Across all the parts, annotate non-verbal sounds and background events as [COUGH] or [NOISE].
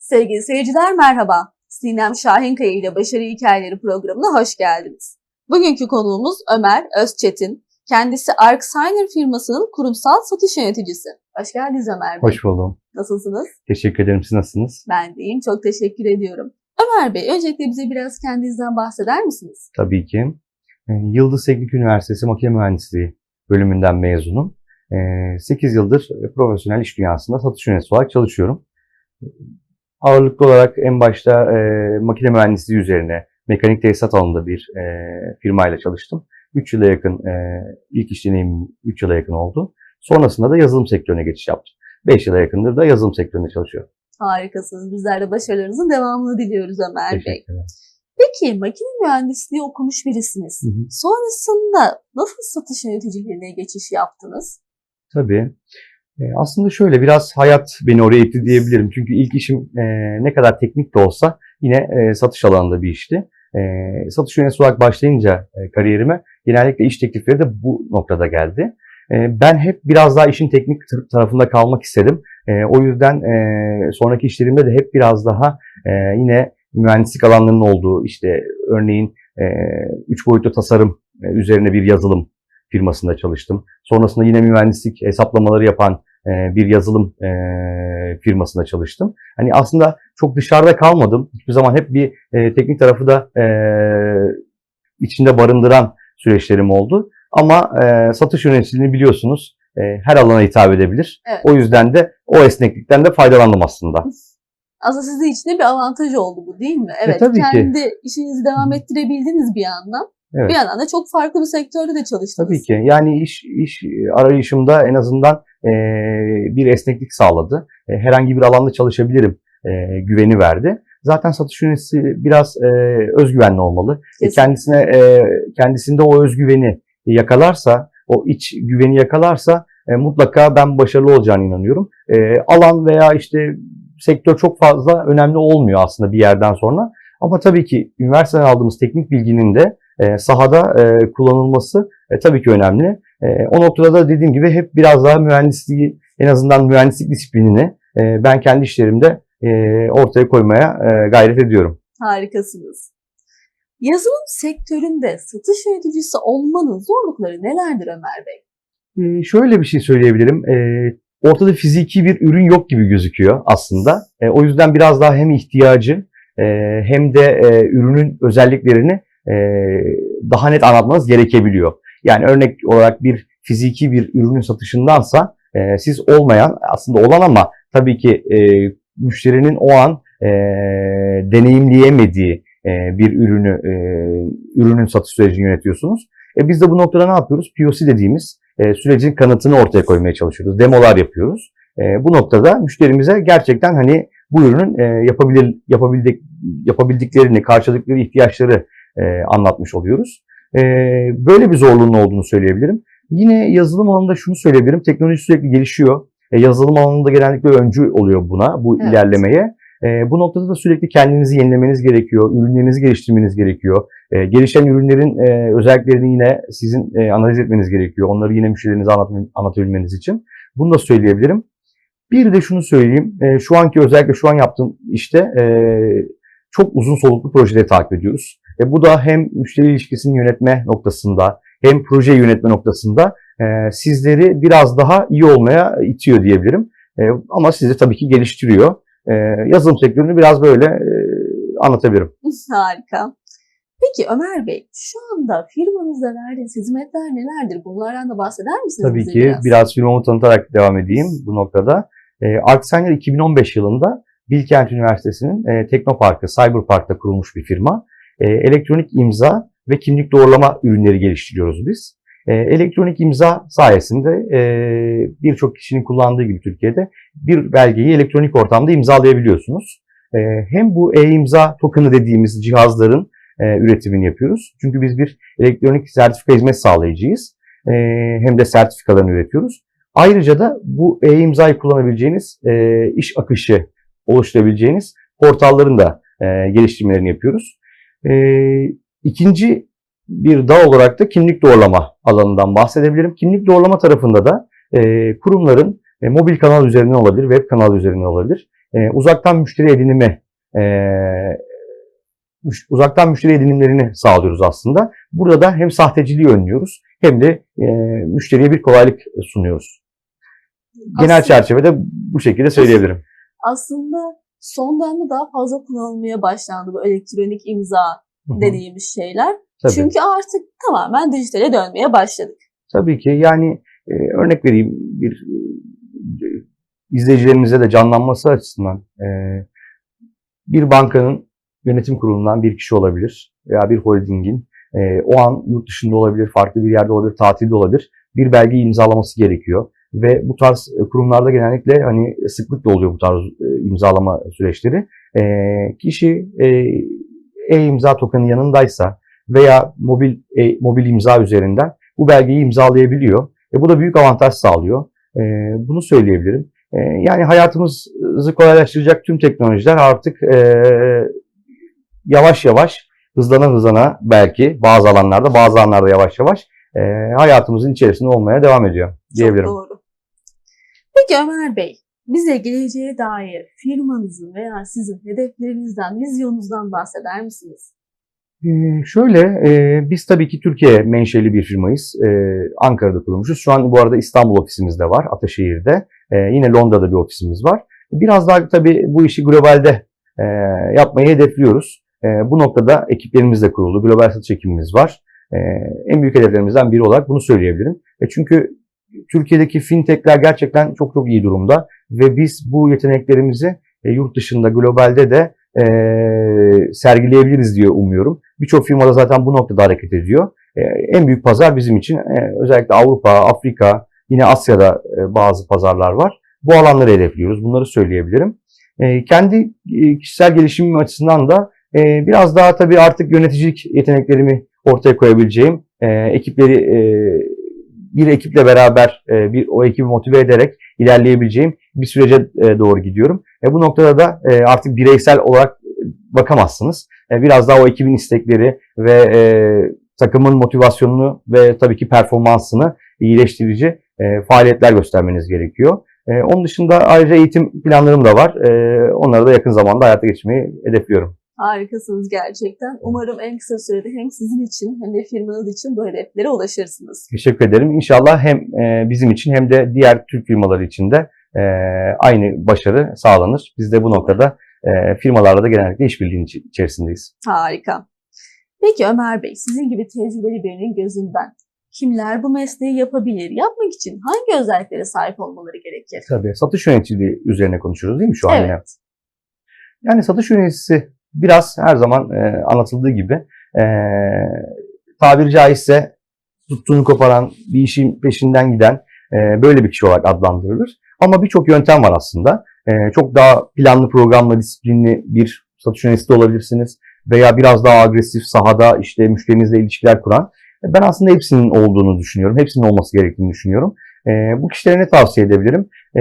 Sevgili seyirciler merhaba. Sinem Şahinkaya ile Başarı Hikayeleri programına hoş geldiniz. Bugünkü konuğumuz Ömer Özçetin. Kendisi ArcSigner firmasının kurumsal satış yöneticisi. Hoş geldiniz Ömer Bey. Hoş buldum. Nasılsınız? Teşekkür ederim. Siz nasılsınız? Ben de iyiyim. Çok teşekkür ediyorum. Ömer Bey, öncelikle bize biraz kendinizden bahseder misiniz? Tabii ki. Ee, Yıldız Teknik Üniversitesi Makine Mühendisliği bölümünden mezunum. 8 yıldır profesyonel iş dünyasında satış yöneticisi olarak çalışıyorum. Ağırlıklı olarak en başta e, makine mühendisliği üzerine mekanik tesisat alanında bir e, firmayla çalıştım. 3 yıla yakın, e, ilk iş deneyimim 3 yıla yakın oldu. Sonrasında da yazılım sektörüne geçiş yaptım. 5 yıla yakındır da yazılım sektöründe çalışıyorum. Harikasınız. Bizler de başarılarınızın devamını diliyoruz Ömer Bey. Ederim. Peki makine mühendisliği okumuş birisiniz. Hı hı. Sonrasında nasıl satış yöneticiliğine geçiş yaptınız? Tabii. E, Aslında şöyle biraz hayat beni oraya itti diyebilirim. Çünkü ilk işim e, ne kadar teknik de olsa yine e, satış alanında bir işti. Satış yöneticisi olarak başlayınca kariyerime genellikle iş teklifleri de bu noktada geldi. Ben hep biraz daha işin teknik tar- tarafında kalmak istedim. O yüzden sonraki işlerimde de hep biraz daha yine mühendislik alanlarının olduğu işte örneğin üç boyutlu tasarım üzerine bir yazılım firmasında çalıştım. Sonrasında yine mühendislik hesaplamaları yapan bir yazılım e, firmasında çalıştım. Hani aslında çok dışarıda kalmadım. Hiçbir zaman hep bir e, teknik tarafı da e, içinde barındıran süreçlerim oldu. Ama e, satış yöneticiliğini biliyorsunuz e, her alana hitap edebilir. Evet. O yüzden de o esneklikten de faydalandım aslında. Aslında sizin için de bir avantajı oldu bu değil mi? Evet. E, tabii ki. kendi işinizi devam ettirebildiniz bir yandan. Evet. Bir yandan da çok farklı bir sektörde de çalıştınız. Tabii ki. Yani iş iş arayışımda en azından e, bir esneklik sağladı. E, herhangi bir alanda çalışabilirim e, güveni verdi. Zaten satış yöneticisi biraz e, özgüvenli olmalı. E, kendisine e, kendisinde o özgüveni yakalarsa, o iç güveni yakalarsa e, mutlaka ben başarılı olacağına inanıyorum. E, alan veya işte sektör çok fazla önemli olmuyor aslında bir yerden sonra. Ama tabii ki üniversiteden aldığımız teknik bilginin de e, sahada e, kullanılması e, tabii ki önemli. E, o noktada da dediğim gibi hep biraz daha mühendisliği, en azından mühendislik disiplinini e, ben kendi işlerimde e, ortaya koymaya e, gayret ediyorum. Harikasınız. Yazılım sektöründe satış yöneticisi olmanın zorlukları nelerdir Ömer Bey? E, şöyle bir şey söyleyebilirim. E, ortada fiziki bir ürün yok gibi gözüküyor aslında. E, o yüzden biraz daha hem ihtiyacı e, hem de e, ürünün özelliklerini daha net anlatmanız gerekebiliyor. Yani örnek olarak bir fiziki bir ürünün satışındansa e, siz olmayan aslında olan ama tabii ki e, müşterinin o an e, deneyimleyemediği e, bir ürünü e, ürünün satış sürecini yönetiyorsunuz. E, biz de bu noktada ne yapıyoruz? POC dediğimiz e, sürecin kanıtını ortaya koymaya çalışıyoruz. Demolar yapıyoruz. E, bu noktada müşterimize gerçekten hani bu ürünün e, yapabilir yapabildik yapabildiklerini, karşıladıkları ihtiyaçları e, anlatmış oluyoruz. E, böyle bir zorluğunun olduğunu söyleyebilirim. Yine yazılım alanında şunu söyleyebilirim. Teknoloji sürekli gelişiyor. E, yazılım alanında genellikle öncü oluyor buna, bu Evet. ilerlemeye. E, bu noktada da sürekli kendinizi yenilemeniz gerekiyor, ürünlerinizi geliştirmeniz gerekiyor. E, gelişen ürünlerin e, özelliklerini yine sizin e, analiz etmeniz gerekiyor. Onları yine müşterilerinize anlat, anlatabilmeniz için. Bunu da söyleyebilirim. Bir de şunu söyleyeyim. E, şu anki özellikle şu an yaptığım işte e, çok uzun soluklu projeleri takip ediyoruz. E, bu da hem müşteri ilişkisini yönetme noktasında hem proje yönetme noktasında e, sizleri biraz daha iyi olmaya itiyor diyebilirim. E, ama sizi tabii ki geliştiriyor. E, yazılım sektörünü biraz böyle e, anlatabilirim. [LAUGHS] Harika. Peki Ömer Bey, şu anda firmanızda verdiğiniz hizmetler nelerdir? Bunlardan da bahseder misiniz Tabii ki biraz? biraz, firmamı tanıtarak devam edeyim bu noktada. E, Arcsigner 2015 yılında Bilkent Üniversitesi'nin e, Teknopark'ta, Cyberpark'ta kurulmuş bir firma. E, elektronik imza ve kimlik doğrulama ürünleri geliştiriyoruz biz. E, elektronik imza sayesinde e, birçok kişinin kullandığı gibi Türkiye'de bir belgeyi elektronik ortamda imzalayabiliyorsunuz. E, hem bu e-imza token'ı dediğimiz cihazların e, üretimini yapıyoruz. Çünkü biz bir elektronik sertifika hizmet sağlayıcıyız. Hem de sertifikalarını üretiyoruz. Ayrıca da bu e-imzayı kullanabileceğiniz e, iş akışı oluşturabileceğiniz portalların da geliştirmelerini yapıyoruz. E, ikinci bir dal olarak da kimlik doğrulama alanından bahsedebilirim. Kimlik doğrulama tarafında da e, kurumların e, mobil kanal üzerinden olabilir, web kanal üzerinden olabilir. e, uzaktan müşteri edinimi e, uzaktan müşteri edinimlerini sağlıyoruz aslında. Burada da hem sahteciliği önlüyoruz hem de e, müşteriye bir kolaylık sunuyoruz. Genel Aslında- çerçevede bu şekilde söyleyebilirim. Aslında son dönemde daha fazla kullanılmaya başlandı bu elektronik imza dediğimiz şeyler. Tabii. Çünkü artık tamamen dijitale dönmeye başladık. Tabii ki yani e, örnek vereyim bir e, izleyicilerimize de canlanması açısından e, bir bankanın yönetim kurulundan bir kişi olabilir veya bir holdingin e, o an yurt dışında olabilir, farklı bir yerde olabilir, tatilde olabilir. Bir belgeyi imzalaması gerekiyor ve bu tarz e, kurumlarda genellikle hani sıklıkla oluyor bu tarz e, imzalama süreçleri. E, kişi e, e-imza token'ın yanındaysa veya mobil e, mobil imza üzerinden bu belgeyi imzalayabiliyor. E, bu da büyük avantaj sağlıyor. E, bunu söyleyebilirim. E, yani hayatımızı kolaylaştıracak tüm teknolojiler artık e, yavaş yavaş, hızlana hızlana belki bazı alanlarda, bazı alanlarda yavaş yavaş e, hayatımızın içerisinde olmaya devam ediyor diyebilirim. Çok doğru. Peki Ömer Bey, bize geleceğe dair firmanızın veya sizin hedeflerinizden, vizyonunuzdan bahseder misiniz? Ee, şöyle, e, biz tabii ki Türkiye menşeli bir firmayız. E, Ankara'da kurulmuşuz. Şu an bu arada İstanbul ofisimiz de var, Ataşehir'de. E, yine Londra'da bir ofisimiz var. Biraz daha tabii bu işi globalde e, yapmayı hedefliyoruz. E, bu noktada ekiplerimiz de kuruldu. Global satış ekibimiz var. E, en büyük hedeflerimizden biri olarak bunu söyleyebilirim. E, çünkü Türkiye'deki fintechler gerçekten çok çok iyi durumda ve biz bu yeteneklerimizi e, yurt dışında, globalde de e, sergileyebiliriz diye umuyorum. Birçok firma da zaten bu noktada hareket ediyor. E, en büyük pazar bizim için e, özellikle Avrupa, Afrika, yine Asya'da e, bazı pazarlar var. Bu alanları hedefliyoruz. Bunları söyleyebilirim. E, kendi e, kişisel gelişimim açısından da e, biraz daha tabii artık yöneticilik yeteneklerimi ortaya koyabileceğim, e, ekipleri e, bir ekiple beraber e, bir o ekibi motive ederek ilerleyebileceğim bir sürece e, doğru gidiyorum. E, bu noktada da e, artık bireysel olarak bakamazsınız. E, biraz daha o ekibin istekleri ve e, takımın motivasyonunu ve tabii ki performansını iyileştirici e, faaliyetler göstermeniz gerekiyor. E, onun dışında ayrıca eğitim planlarım da var. E, onları da yakın zamanda hayata geçirmeyi hedefliyorum. Harikasınız gerçekten. Umarım en kısa sürede hem sizin için hem de firmanız için bu hedeflere ulaşırsınız. Teşekkür ederim. İnşallah hem e, bizim için hem de diğer Türk firmaları için de e, aynı başarı sağlanır. Biz de bu noktada e, firmalarla da genellikle işbirliği içerisindeyiz. Harika. Peki Ömer Bey, sizin gibi tecrübeli birinin gözünden kimler bu mesleği yapabilir? Yapmak için hangi özelliklere sahip olmaları gerekir? Tabii satış yöneticiliği üzerine konuşuyoruz değil mi şu an Evet. yine? Yani satış yöneticisi biraz her zaman e, anlatıldığı gibi e, tabiri caizse tuttuğunu koparan, bir işin peşinden giden e, böyle bir kişi olarak adlandırılır. Ama birçok yöntem var aslında. E, çok daha planlı, programlı, disiplinli bir satış yöneticisi olabilirsiniz. Veya biraz daha agresif sahada işte müşterinizle ilişkiler kuran. E, Ben aslında hepsinin olduğunu düşünüyorum. Hepsinin olması gerektiğini düşünüyorum. E, bu kişilere ne tavsiye edebilirim? E,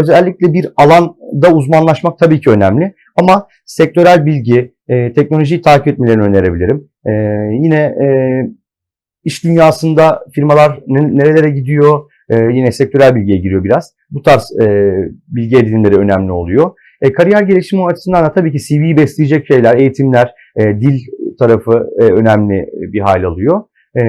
özellikle bir alanda uzmanlaşmak tabii ki önemli. Ama sektörel bilgi, e, teknolojiyi takip etmelerini önerebilirim. E, yine e, iş dünyasında firmalar ne- nerelere gidiyor, e, yine sektörel bilgiye giriyor biraz. Bu tarz e, bilgi edinimleri önemli oluyor. E, kariyer gelişimi açısından da tabii ki CV'yi besleyecek şeyler, eğitimler, e, dil tarafı e, önemli bir hal alıyor. E,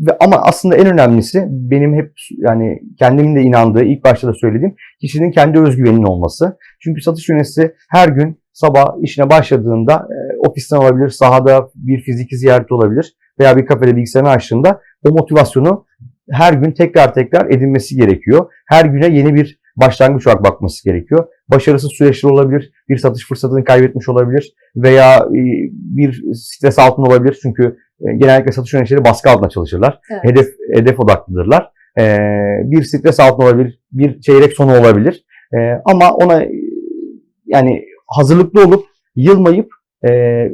ve ama aslında en önemlisi benim hep yani kendimin de inandığı, ilk başta da söylediğim kişinin kendi özgüveninin olması. Çünkü satış yöneticisi her gün sabah işine başladığında e, ofisten olabilir, sahada bir fiziki ziyaret olabilir veya bir kafede bilgisayarını açtığında o motivasyonu her gün tekrar tekrar edinmesi gerekiyor. Her güne yeni bir başlangıç olarak bakması gerekiyor. Başarısız süreçler olabilir, bir satış fırsatını kaybetmiş olabilir veya e, bir stres altında olabilir. Çünkü e, genellikle satış yöneticileri baskı altında çalışırlar. Evet. Hedef hedef odaklıdırlar. E, bir stres altında olabilir, bir çeyrek sonu olabilir. Ama ona yani hazırlıklı olup yılmayıp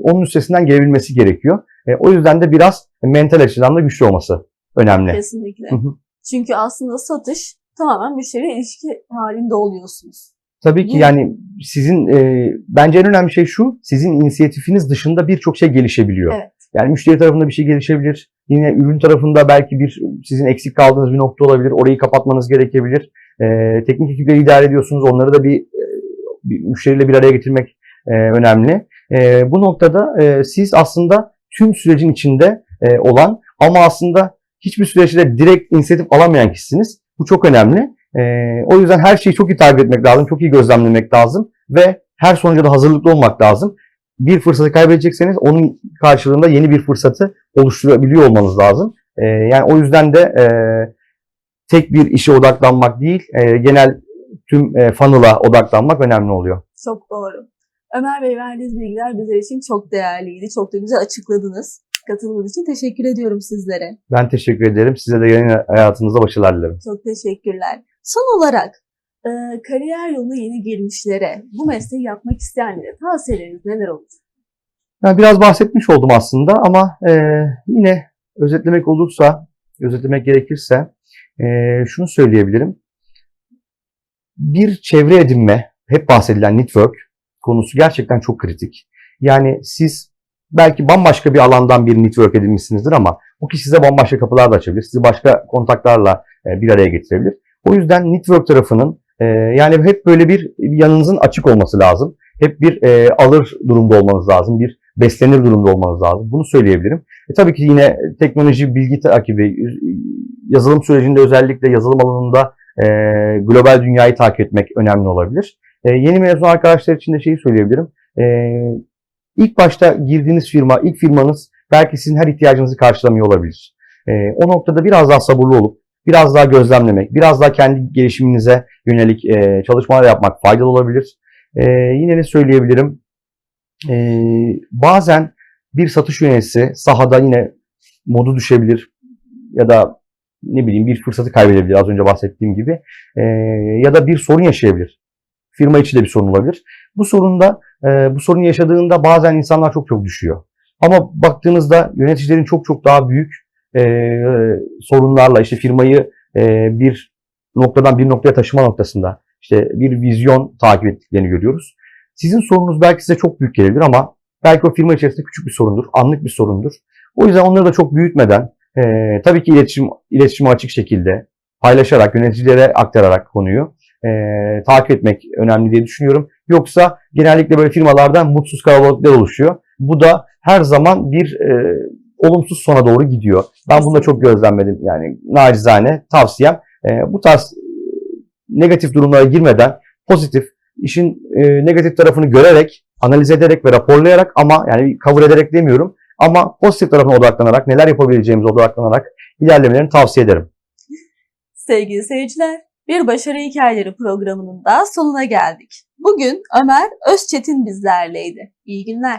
onun üstesinden gelebilmesi gerekiyor. O yüzden de biraz mental açıdan da güçlü olması önemli. Kesinlikle. Hı hı. Çünkü aslında satış tamamen müşteri ilişki halinde oluyorsunuz. Tabii ki yani sizin e, bence en önemli şey şu, sizin inisiyatifiniz dışında birçok şey gelişebiliyor. Evet. Yani müşteri tarafında bir şey gelişebilir. Yine ürün tarafında belki bir sizin eksik kaldığınız bir nokta olabilir. Orayı kapatmanız gerekebilir. E, teknik ekipleri idare ediyorsunuz. Onları da bir, e, bir müşteriyle bir araya getirmek e, önemli. E, bu noktada e, siz aslında tüm sürecin içinde e, olan ama aslında hiçbir süreçte direkt inisiyatif alamayan kişisiniz. Bu çok önemli. E, o yüzden her şeyi çok iyi takip etmek lazım, çok iyi gözlemlemek lazım ve her sonuca da hazırlıklı olmak lazım. Bir fırsatı kaybedecekseniz onun karşılığında yeni bir fırsatı oluşturabiliyor olmanız lazım. E, yani o yüzden de e, tek bir işe odaklanmak değil, e, genel tüm e, funnel'a odaklanmak önemli oluyor. Çok doğru. Ömer Bey verdiğiniz bilgiler bizler için çok değerliydi. Çok da güzel açıkladınız. Katılımınız için teşekkür ediyorum sizlere. Ben teşekkür ederim. Size de yayın hayatınızda başarılar dilerim. Çok teşekkürler. Son olarak e, kariyer yoluna yeni girmişlere, bu mesleği yapmak isteyenlere tavsiyeleriniz neler olur? Yani biraz bahsetmiş oldum aslında ama e, yine özetlemek olursa, özetlemek gerekirse e, şunu söyleyebilirim. Bir çevre edinme, hep bahsedilen network konusu gerçekten çok kritik. Yani siz belki bambaşka bir alandan bir network edinmişsinizdir ama o kişi size bambaşka kapılar da açabilir. Sizi başka kontaklarla e, bir araya getirebilir. O yüzden network tarafının e, yani hep böyle bir yanınızın açık olması lazım. Hep bir e, alır durumda olmanız lazım. Bir beslenir durumda olmanız lazım. Bunu söyleyebilirim. E, tabii ki yine teknoloji, bilgi takibi, yazılım sürecinde özellikle yazılım alanında global dünyayı takip etmek önemli olabilir. Yeni mezun arkadaşlar için de şeyi söyleyebilirim. İlk başta girdiğiniz firma, ilk firmanız belki sizin her ihtiyacınızı karşılamıyor olabilir. E, o noktada biraz daha sabırlı olup, biraz daha gözlemlemek, biraz daha kendi gelişiminize yönelik e, çalışmalar yapmak faydalı olabilir. E, yine ne söyleyebilirim? E, bazen bir satış yöneticisi sahada yine modu düşebilir ya da ne bileyim bir fırsatı kaybedebilir az önce bahsettiğim gibi E, ya da bir sorun yaşayabilir. Firma içi de bir sorun olabilir. Bu sorunda e, bu sorunu yaşadığında bazen insanlar çok çok düşüyor. Ama baktığınızda yöneticilerin çok çok daha büyük e, sorunlarla işte firmayı e, bir noktadan bir noktaya taşıma noktasında işte bir vizyon takip ettiklerini görüyoruz. Sizin sorununuz belki size çok büyük gelebilir ama belki o firma içerisinde küçük bir sorundur, anlık bir sorundur. O yüzden onları da çok büyütmeden e, tabii ki iletişim iletişimi açık şekilde paylaşarak, yöneticilere aktararak konuyu e, takip etmek önemli diye düşünüyorum. Yoksa genellikle böyle firmalarda mutsuz kalabalıklar oluşuyor. Bu da her zaman bir e, olumsuz sona doğru gidiyor. Ben bunu da çok gözlemledim. Yani nacizane tavsiyem e, bu tarz e, negatif durumlara girmeden pozitif, işin e, negatif tarafını görerek, analiz ederek ve raporlayarak ama yani cover ederek demiyorum ama pozitif tarafına odaklanarak, neler yapabileceğimize odaklanarak ilerlemelerini tavsiye ederim. Sevgili seyirciler, bir başarı hikayeleri programının da sonuna geldik. Bugün Ömer Özçetin bizlerleydi. İyi günler.